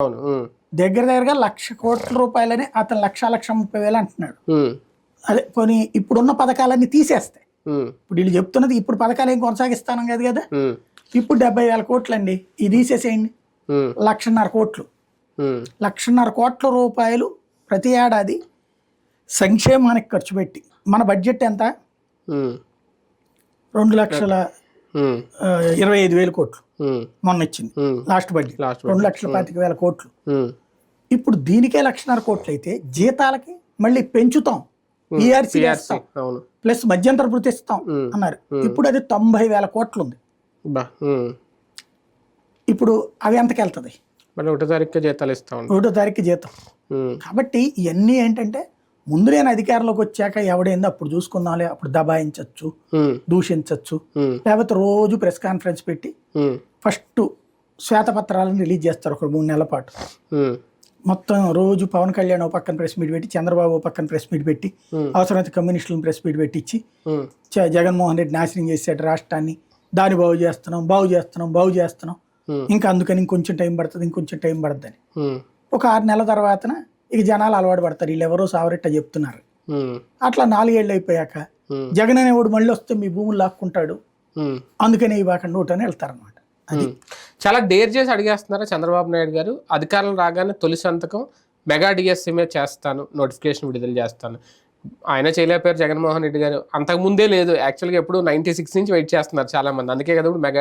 దగ్గర దగ్గరగా లక్ష కోట్ల రూపాయలని అతను లక్ష లక్ష ముప్పై వేలు అంటున్నాడు. అదే పోనీ ఇప్పుడున్న పథకాలన్నీ తీసేస్తాయి ఇప్పుడు వీళ్ళు చెప్తున్నది ఇప్పుడు పథకాలు ఏం కొనసాగిస్తాను కదా కదా? ఇప్పుడు డెబ్బై వేల కోట్లు అండి ఇది తీసేసేయండి లక్షన్నర కోట్లు. లక్షన్నర కోట్ల రూపాయలు ప్రతి ఏడాది సంక్షేమానికి ఖర్చు పెట్టి. మన బడ్జెట్ ఎంత? రెండు లక్షల ఇరవై ఐదు వేల కోట్లు. మొన్న ఇచ్చింది. Last budget. లాస్ట్ రెండు లక్షల పాతిక వేల కోట్లు. ఇప్పుడు దీనికే లక్షన్నర కోట్లు అయితే జీతాలకి మళ్ళీ పెంచుతాం. పిఆర్సీ PRC, అవును. ప్లస్ మధ్యంతర భృతి ఇస్తాం అన్నారు. ఇప్పుడు అది తొంభై వేల కోట్లు ఉంది. ఇప్పుడు అవి ఎంతకి వెళ్తుంది? మళ్ళీ ఒకటో తారీఖు జీతాలు ఇస్తా. ఒకటో తారీఖు జీతం. కాబట్టి ఇవన్నీ ఏంటంటే ముందు నేను అధికారంలోకి వచ్చాక ఎవడైందో అప్పుడు చూసుకుందాంలే అప్పుడు దబాయించవచ్చు దూషించవచ్చు లేకపోతే రోజు ప్రెస్ కాన్ఫరెన్స్ పెట్టి ఫస్ట్ శ్వేతపత్రాలను రిలీజ్ చేస్తారు ఒక మూడు నెలల పాటు. మొత్తం రోజు పవన్ కళ్యాణ్ ఓ పక్కన ప్రెస్ మీట్ పెట్టి చంద్రబాబు ఓ పక్కన ప్రెస్ మీట్ పెట్టి. అవసరమైతే కమ్యూనిస్టులను ప్రెస్ మీట్ పెట్టించి జగన్మోహన్ రెడ్డి నాశనం చేసాడు రాష్ట్రాన్ని. దాన్ని బాగు చేస్తున్నాం బాగు చేస్తున్నాం బాగు చేస్తున్నాం. ఇంకా అందుకని ఇంకొంచెం టైం పడుతుంది ఇంకొంచెం టైం పడుతుంది ఒక ఆరు నెలల తర్వాతన ఇక జనాలు అలవాటు పడతారు. వీళ్ళు ఎవరో సావరెట్ట చెప్తున్నారు. అట్లా నాలుగేళ్ళు అయిపోయాక జగన్ అనేవాడు మళ్ళీ వస్తే మీ భూములు లాక్కుంటాడు. అందుకని ఇవ్వకండి ఒకటని వెళ్తారనమాట అది. చాలా డేర్ చేసి అడిగేస్తున్నారు చంద్రబాబు నాయుడు గారు? అధికారం రాగానే తొలి సంతకం మెగా డిఎస్సీ మీద చేస్తాను. నోటిఫికేషన్ విడుదల చేస్తాను. ఆయన చేయలేకపోయారు జగన్మోహన్ రెడ్డి గారు. అంతకు ముందే లేదు. యాక్చువల్గా ఎప్పుడు నైన్టీ సిక్స్ నుంచి వెయిట్ చేస్తున్నారు చాలా మంది అందుకే కదా ఇప్పుడు మెగా